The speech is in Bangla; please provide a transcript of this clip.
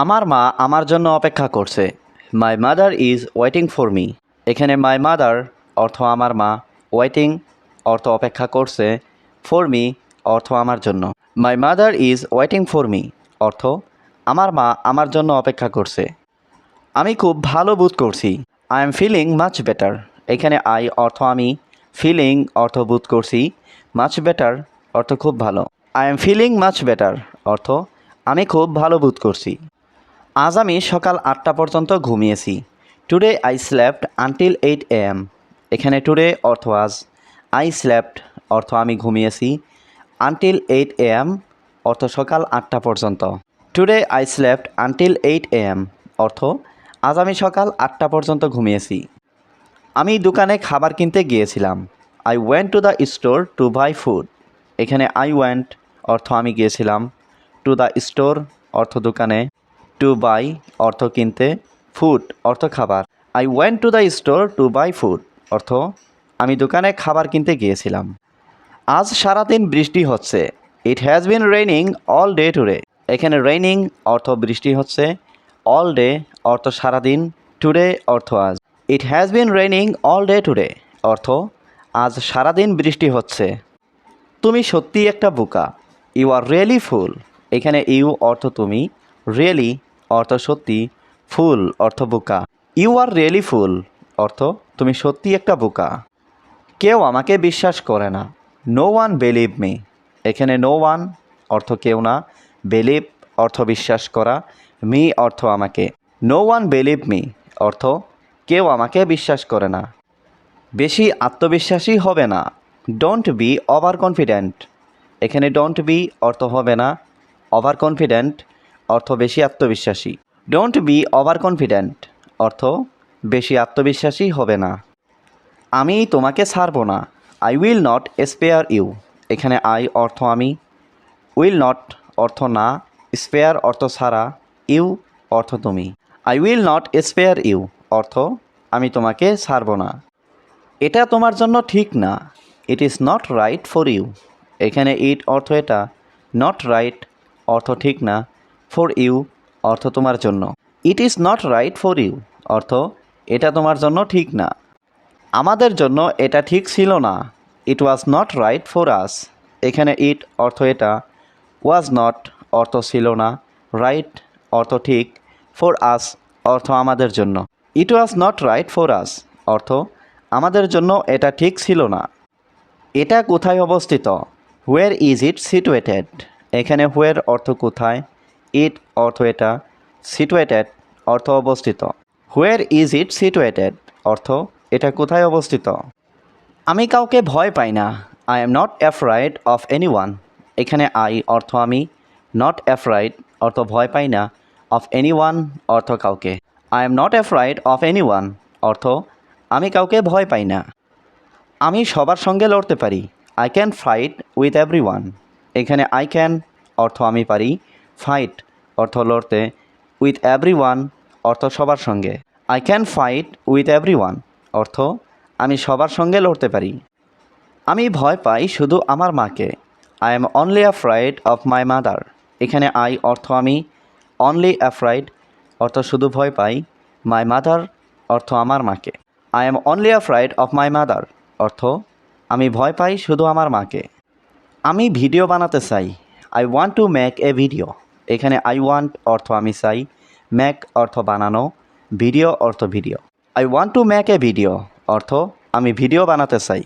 আমার মা আমার জন্য অপেক্ষা করছে। My mother is waiting for me এখানে মাই মাদার অর্থ আমার মা। ওয়েটিং অর্থ অপেক্ষা করছে। ফর মি অর্থ আমার জন্য। My mother is waiting for me অর্থ আমার মা আমার জন্য অপেক্ষা করছে। আমি খুব ভালো বোধ করছি। I am feeling much better এখানে আই অর্থ আমি। ফিলিং অর্থ বোধ করছি। মাচ বেটার অর্থ খুব ভালো। I am feeling much better অর্থ আমি খুব ভালো বোধ করছি। আজ আমি সকাল আটটা পর্যন্ত ঘুমিয়েছি। Today I slept until eight A M এখানে টুডে অর্থ আজ। আই স্ল্যাপড অর্থ আমি ঘুমিয়েছি আনটিল এইট এ এম অর্থ সকাল আটটা পর্যন্ত। Today I slept until eight A M অর্থ আজ আমি সকাল আটটা পর্যন্ত ঘুমিয়েছি। আমি দোকানে খাবার কিনতে গিয়েছিলাম। I went to the store to buy food এখানে আই ওয়েন্ট অর্থ আমি গিয়েছিলাম। টু দ্য স্টোর অর্থ দোকানে। টু বাই অর্থ কিনতে ফুড অর্থ খাবার। I went to the store to buy food অর্থ আমি দোকানে খাবার কিনতে গিয়েছিলাম। আজ সারাদিন বৃষ্টি হচ্ছে। It has been raining all day today এখানে রেইনিং অর্থ বৃষ্টি হচ্ছে। অল ডে অর্থ সারাদিন টুডে অর্থ আজ। It has been raining all day today অর্থ আজ সারাদিন বৃষ্টি হচ্ছে। তুমি সত্যি একটা বোকা। ইউ আর রিয়েলি ফুল এখানে ইউ অর্থ তুমি রিয়েলি অর্থ সত্যি, ফুল অর্থ বোকা। ইউ আর রিয়েলি ফুল অর্থ তুমি সত্যি একটা বোকা। কেউ আমাকে বিশ্বাস করে না। No one believe me. এখানে নো ওয়ান অর্থ কেউ না। বিলিভ অর্থ বিশ্বাস করা। মি অর্থ আমাকে। নো ওয়ান বিলিভ মি অর্থ কেউ আমাকে বিশ্বাস করে না। বেশি আত্মবিশ্বাসী হবে না। ডোন্ট বি ওভার কনফিডেন্ট এখানে ডোন্ট বি অর্থ হবে না। ওভার কনফিডেন্ট অর্থ বেশি আত্মবিশ্বাসী। ডোন্ট বি ওভার কনফিডেন্ট অর্থ বেশি আত্মবিশ্বাসী হবে না। আমি তোমাকে ছাড়ব না I will not spare you এখানে আই অর্থ আমি উইল নট অর্থ না স্পেয়ার অর্থ ছাড়া ইউ অর্থ তুমি। I will not spare you অর্থ আমি তোমাকে ছাড়ব না। এটা তোমার জন্য ঠিক না it is not right for you এখানে ইট অর্থ এটা নট রাইট অর্থ ঠিক না। ফর ইউ অর্থ তোমার জন্য। It is not right for you অর্থ, এটা তোমার জন্য ঠিক না। আমাদের জন্য এটা ঠিক ছিল না। It was not right for us এখানে ইট অর্থ এটা। ওয়াজ নট অর্থ ছিল না। রাইট অর্থ ঠিক। ফর আস অর্থ আমাদের জন্য। It was not right for us অর্থ, আমাদের জন্য এটা ঠিক ছিল না। এটা কোথায় অবস্থিত? হোয়ার ইজ ইট সিটুয়েটেড এখানে হোয়ার অর্থ কোথায়? ইট অর্থ এটা সিটুয়েটেড অর্থ অবস্থিত। হোয়ার ইজ ইট সিটুয়েটেড অর্থ, এটা কোথায় অবস্থিত? আমি কাউকে ভয় পাই না। I am not afraid of any one এখানে আই অর্থ আমি নট অ্যাফ্রাইড অর্থ ভয় পাই না অফ এনি ওয়ান অর্থ কাউকে। I am not afraid of any one অর্থ আমি কাউকে ভয় পাই না। আমি সবার সঙ্গে লড়তে পারি। I can fight with every one এখানে আই ক্যান অর্থ আমি পারি। ফাইট অর্থ লড়তে উইথ এভরি ওয়ান অর্থ সবার সঙ্গে। I can fight with every one অর্থ আমি সবার সঙ্গে লড়তে পারি। আমি ভয় পাই শুধু আমার মাকে। I am only afraid of my mother এখানে আই অর্থ আমি অনলি অ্যাফ্রাইড অর্থ শুধু ভয় পাই মাই মাদার অর্থ আমার মাকে। I am only afraid of my mother অর্থ আমি ভয় পাই শুধু আমার মাকে। আমি ভিডিও বানাতে চাই। I want to make a video এখানে আই ওয়ান্ট অর্থ আমি চাই ম্যাক অর্থ বানানো ভিডিও অর্থ video I want to make a video অর্থ আমি ভিডিও বানাতে চাই।